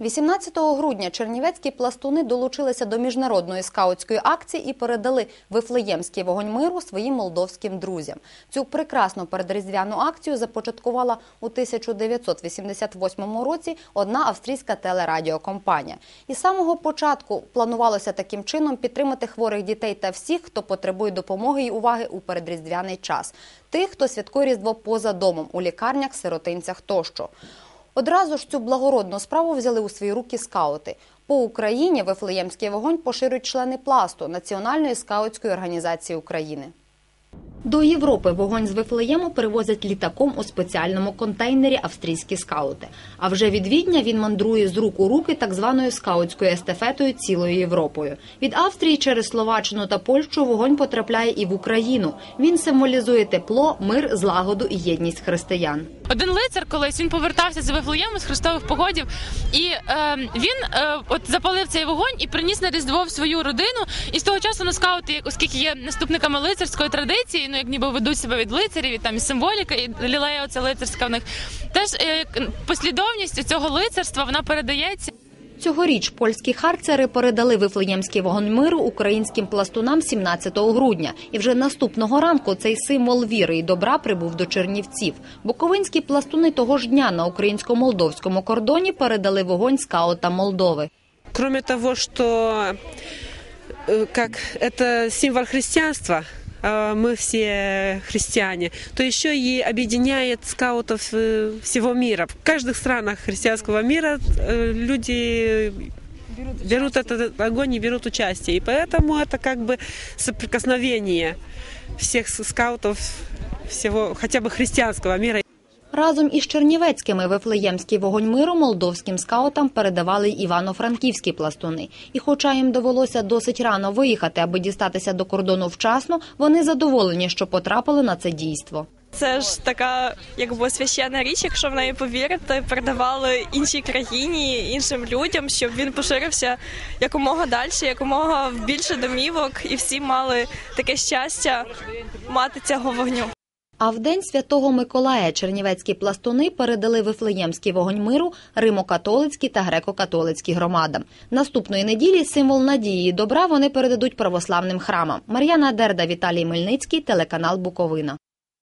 18 грудня чернівецькі пластуни долучилися до міжнародної скаутської акції і передали вифлеємський вогонь миру своїм молдовським друзям. Цю прекрасну передріздвяну акцію започаткувала у 1988 році одна австрійська телерадіокомпанія. І з самого початку планувалося таким чином підтримати хворих дітей та всіх, хто потребує допомоги і уваги у передріздвяний час. Тих, хто святкує Різдво поза домом, у лікарнях, сиротинцях тощо. Одразу ж цю благородну справу взяли у свої руки скаути. По Україні Вифлеємський вогонь поширюють члени пласту Національної скаутської організації України. До Європи вогонь з Вифлеєму перевозять літаком у спеціальному контейнері австрійські скаути. А вже від Відня він мандрує з рук у руки так званою скаутською естафетою цілою Європою. Від Австрії через Словаччину та Польщу вогонь потрапляє і в Україну. Він символізує тепло, мир, злагоду і єдність християн. Один лицар колись він повертався з Вифлеєму з хрестових погодів, і е, він е, от запалив цей вогонь і приніс на різдво в свою родину. І з того часу на скаути, оскільки є наступниками лицарської традиції, ну як ніби ведуть себе від лицарів, і там і символіка, і лілея оця лицарська в них. Теж е, послідовність цього лицарства вона передається. Цьогоріч польські харцери передали вифлеємський вогонь миру українським пластунам 17 грудня. І вже наступного ранку цей символ віри і добра прибув до Чернівців. Буковинські пластуни того ж дня на українсько-молдовському кордоні передали вогонь скаутам Молдови. Кроме того, э, как это символ христианства, а мы все христиане, то еще и объединяет скаутов э, всего мира. В каждых странах христианского мира э, люди берут этот огонь и берут участие. И поэтому это как бы соприкосновение всех скаутов всего хотя бы христианского мира. Разом із чернівецькими вифлеємський вогонь миру молдовським скаутам передавали й івано-франківські пластуни. І хоча їм довелося досить рано виїхати, аби дістатися до кордону вчасно, вони задоволені, що потрапили на це дійство. Це ж така якби священна річ, якщо в неї повірити, передавали іншій країні, іншим людям, щоб він поширився якомога далі, якомога в більше домівок, і всі мали таке щастя мати цього вогню. А в день святого Миколая чернівецькі пластуни передали вифлеємський вогонь миру римо-католицькій та греко-католицькій громадам. Наступної неділі символ надії і добра вони передадуть православним храмам. Мар'яна Дерда, Віталій Мельницький, телеканал Буковина.